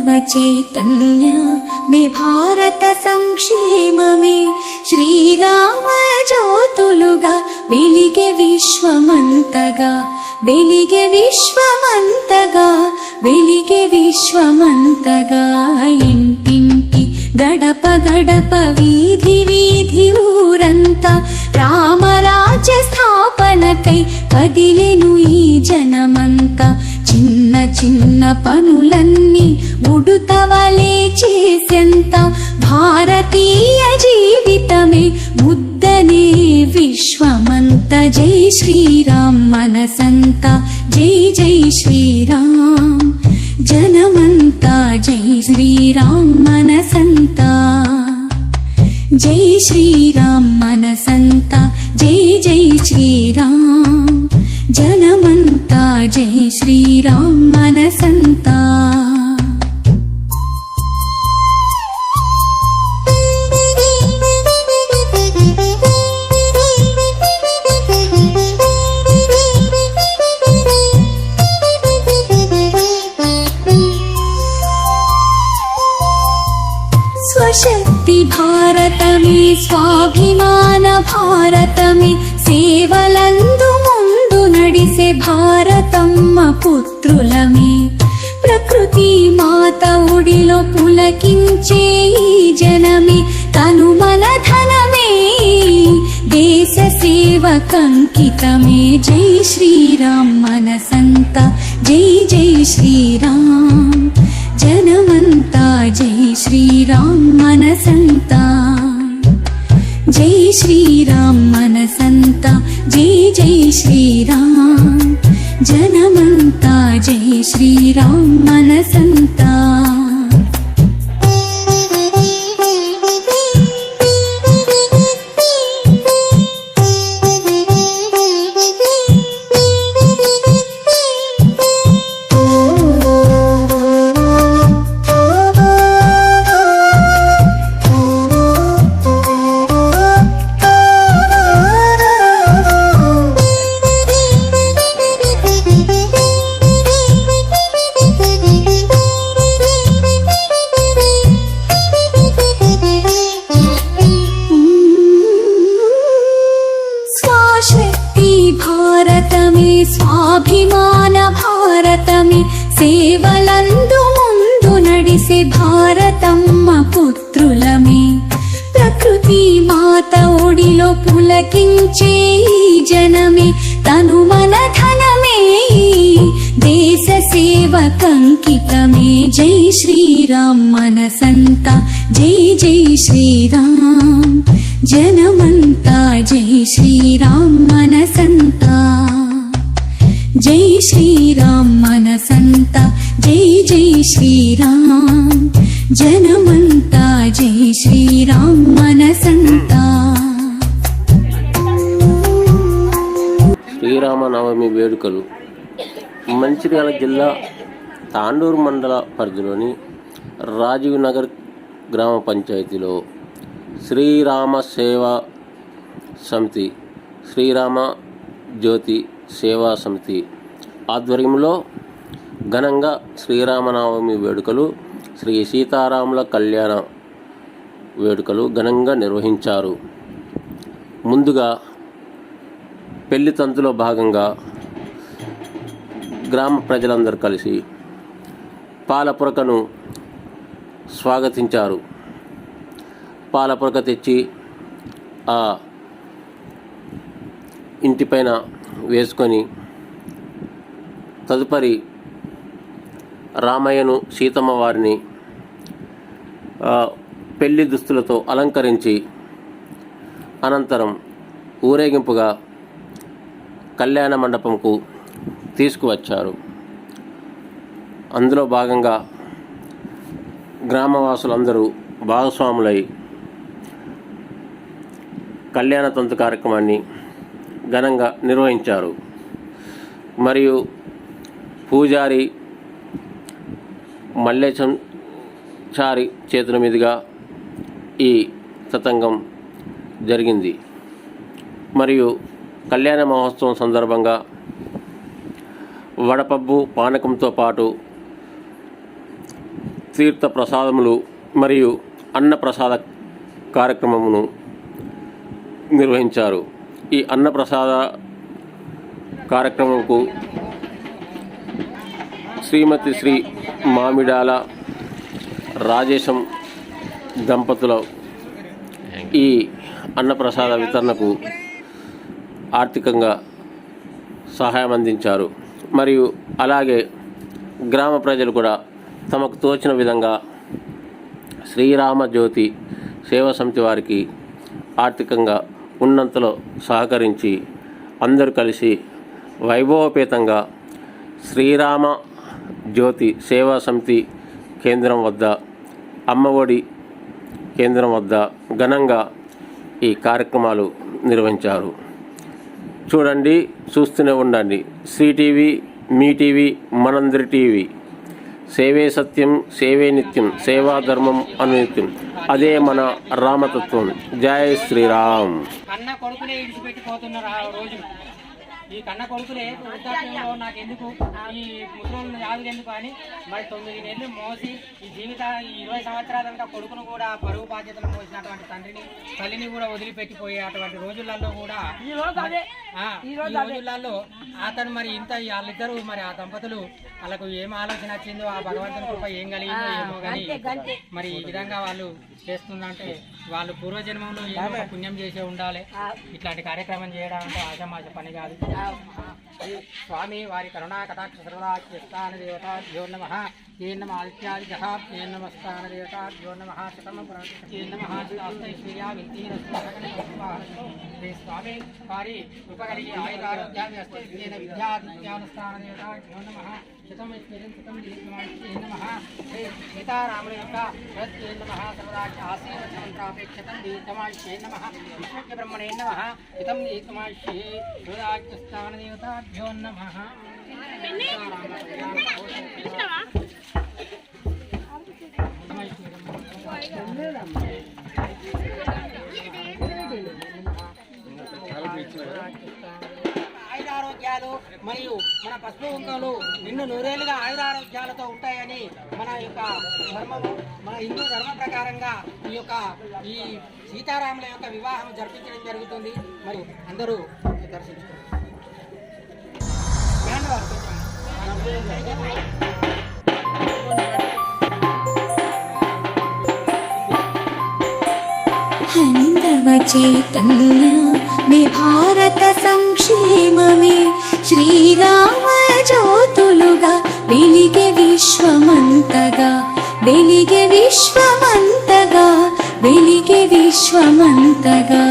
మానవ చైతన్య మే భారత సంక్షేమమే. శ్రీరామ జ్యోతులుగా వెలిగే విశ్వమంతగా వెలిగే విశ్వమంతగా వెలిగే విశ్వమంతగా. ఇంటింటి గడప గడప వీధి వీధి ఊరంతా రామరాజ్య స్థాపనకై కదిలెను ఈ జనమంతా. చిన్న చిన్న పనులన్నీ చేసెంత భారతీయ జీవితమే. ముద్దనే విశ్వమంత. జై శ్రీరామ్ మనసంత. జై జై శ్రీరామ్ జనమంతా. జై శ్రీరామ్ మనసంత. జై శ్రీరామ్ మనసంత. జై జై శ్రీరామ్ జనమంతా. జై శ్రీరామ్ మనసంతా. స్వాభిమాన భారతమి సేవలందు ముందు నడిసే భారతమ్మ పుత్రులమే. ప్రకృతి మాత ఉడిలో పులకించే ఈ జనమే. తను మన ధనమే. దేశ సేవకంకితమే. జై శ్రీరామ్ మనస जय श्रीराम मनसन्ता जय जय श्रीराम। जनमन्ता जय श्रीराम मनसन्ता। స్వాభిమాన భారతమి సేవలందు ముందు నడిసే భారతమ్మ పుత్రులమే. ప్రకృతి మాత ఒడిలో పులకించే జనమే తను మన ధనమే. దేశ సేవ కంకితమే జై శ్రీరామ్ మనసంత జై జై శ్రీరామ్. జనమంతా జై శ్రీరామ్ మనసంతా. జై శ్రీరామ్ మనసంత జై జై శ్రీరామ్. జనమంతా జై శ్రీరామ్ మనసంతా. శ్రీరామనవమి వేడుకలు మంచిర్యాల జిల్లా తాండూరు మండల పరిధిలోని రాజీవ్ నగర్ గ్రామ పంచాయతీలో శ్రీరామ సేవా సమితి శ్రీరామ జ్యోతి సేవా సమితి ఆధ్వర్యంలో ఘనంగా శ్రీరామనవమి వేడుకలు శ్రీ సీతారాముల కళ్యాణ వేడుకలు ఘనంగా నిర్వహించారు. ముందుగా పెళ్ళి తంతులో భాగంగా గ్రామ ప్రజలందరూ కలిసి పాలపురకను స్వాగతించారు. పాలపురక తెచ్చి ఆ ఇంటిపైన వేసుకొని తదుపరి రామయ్యను సీతమ్మ వారిని పెళ్ళి దుస్తులతో అలంకరించి అనంతరం ఊరేగింపుగా కళ్యాణ మండపంకు తీసుకువచ్చారు. అందులో భాగంగా గ్రామవాసులందరూ భాగస్వాములై కళ్యాణ తంతు కార్యక్రమాన్ని ఘనంగా నిర్వహించారు. మరియు పూజారి మల్లేశం చారి చేతుల మీదుగా ఈ సతంగం జరిగింది. మరియు కళ్యాణ మహోత్సవం సందర్భంగా వడపబ్బు పానకంతో పాటు తీర్థ ప్రసాదములు మరియు అన్న ప్రసాద కార్యక్రమమును నిర్వహించారు. ఈ అన్నప్రసాద కార్యక్రమంకు శ్రీమతి శ్రీ మామిడాల రాజేశం దంపతుల ఈ అన్నప్రసాద వితరణకు ఆర్థికంగా సహాయం అందించారు. మరియు అలాగే గ్రామ ప్రజలు కూడా తమకు తోచిన విధంగా శ్రీరామ జ్యోతి సేవా సమితి వారికి ఆర్థికంగా ఉన్నంతలో సహకరించి అందరూ కలిసి వైభవపేతంగా శ్రీరామ జ్యోతి సేవా సమితి కేంద్రం వద్ద అమ్మఒడి కేంద్రం వద్ద ఘనంగా ఈ కార్యక్రమాలు నిర్వహించారు. చూడండి చూస్తూనే ఉండండి. శ్రీటీవీ మీ టీవీ మనందరి టీవీ. సేవే సత్యం సేవే నిత్యం సేవా ధర్మం అనునిత్యం. అదే మన రామతత్వం. జయ శ్రీరామ్. అన్న కొడుకునే ఇడిచిపెట్టిపోతున్నారు ఆ రోజు. ఈ కన్న కొడుకులే వృద్ధాప్యంలో నాకు ఎందుకు ఈ ముసలోళ్ళు యాదులు ఎందుకు అని మరి తొమ్మిది నెలలు మోసి ఈ జీవిత ఈ ఇరవై సంవత్సరాలంతా కొడుకును కూడా బరువు బాధ్యతలు మోసినటువంటి తండ్రిని తల్లిని కూడా వదిలిపెట్టిపోయే అటువంటి రోజులలో కూడా ఈ రోజులలో అతను మరి ఇంత వాళ్ళిద్దరూ మరి ఆ దంపతులు వాళ్ళకు ఏం ఆలోచన వచ్చిందో ఆ భగవంతుని కృప ఏం కలిగిందో ఏమో కానీ మరి ఈ విధంగా వాళ్ళు చేస్తుందంటే వాళ్ళు పూర్వజన్మంలో ఏదో పుణ్యం చేసే ఉండాలి. ఇట్లాంటి కార్యక్రమం చేయడం అంటే ఆజమాజ పని కాదు. స్వామి వారి కరుణా కటాక్ష సర్వదాఖ్యస్థాన దేవత ధ్యో నమ. ఏ నమ ఆదిత్యాది జహ ఏ దేవత ధ్యో నమ. శతమ ఏ నమ ఐశ్వర్యా వింతి శ్రీ స్వామి వారి కృప కలిగి ఆయురారోగ్యాన్ని అస్తేన విద్యాదిత్యానుష్ఠాన దేవత ధ్యో నమ శతం శతం దీర్ఘమాయుష్యే నమ. శ్రీ సీతారాముల యొక్క ప్రత్యే నమ. సర్వదాఖ్య ఆశీర్వచనం ప్రాపేక్షతం దీర్ఘమాయుష్యే నమ. విష్ణుజ్ఞ బ్రహ్మణే నమ. ఆరోగ్యాలు మరియు మన పసుపు కుంకాలు నిన్ను నూరేళ్ళుగా ఆయురారోగ్యాలతో ఉంటాయని మన యొక్క ధర్మము మన హిందూ ధర్మ ప్రకారంగా ఈ యొక్క ఈ సీతారాముల యొక్క వివాహం జరిపించడం జరుగుతుంది. మరి అందరూ దర్శించుకోండి. చైతన్య మీ భారత సంక్షేమమే శ్రీరామ జ్యోతులుగా వెలిగే విశ్వమంతగా వెలిగే విశ్వమంతగా వెలిగే విశ్వమంతగా.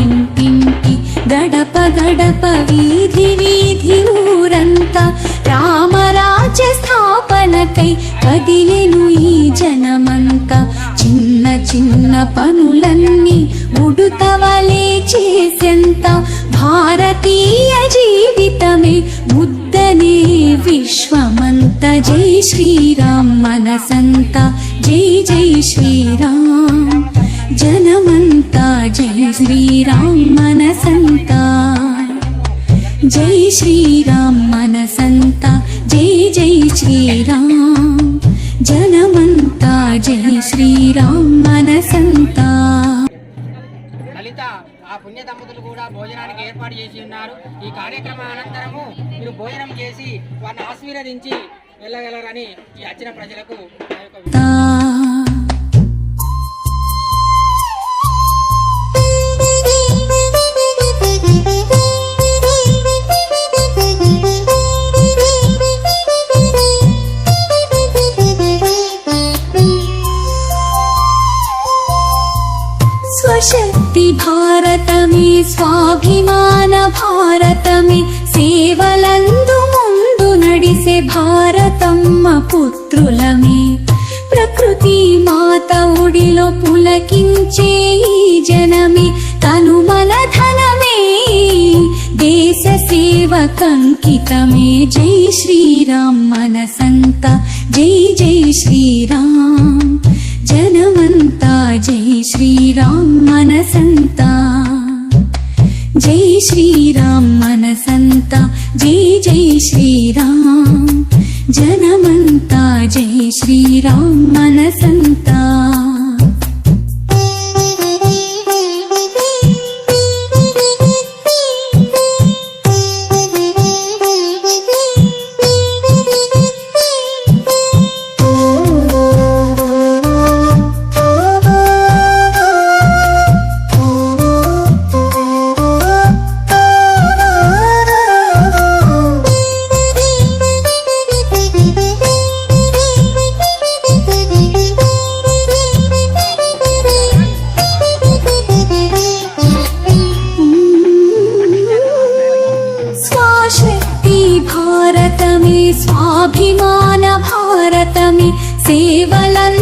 ఇంటింటి గడప గడప వీధి వీధి ఊరంతా రామరాజ్య స్థాపనకై కదిలెను ఈ జనమంతా. చిన్న పనులన్నీ ఉడుతవలే చేసెంత భారతీయ జీవితమే. ముద్దనే విశ్వమంత. జై శ్రీరామ్ మనసంత. జై జై శ్రీరామ్. జనమంతా జై శ్రీరామ్ మనసంత. జై శ్రీరామ్ మనసంత. జై జై శ్రీరామ్. జనమంత జై శ్రీరామ్ మనసంతా. లలిత ఆ పుణ్య దంపతులు కూడా భోజనానికి ఏర్పాటు చేసి ఉన్నారు. ఈ కార్యక్రమం అనంతరము మీరు భోజనం చేసి వారిని ఆశీర్వదించి వెళ్ళగలరని ఈ వచ్చిన ప్రజలకు భారతమే సేవలందు ముందు నడిసే భారతమ్మ పుత్రులమే. ప్రకృతి మాత ఒడిలో పులకించే జనమే. తను మన ధనమే. దేశ సేవకంకితమే జై శ్రీరామ్ మనసంత. జై జై శ్రీరామ్. జనమంతా జై శ్రీరామ్ మనసంతా. श्रीराम मनसन्ता। जय जय श्रीराम। जनमन्ता जय श्रीराम मनसन्ता। భారతమే స్వాభిమాన భారతమే సేవలందు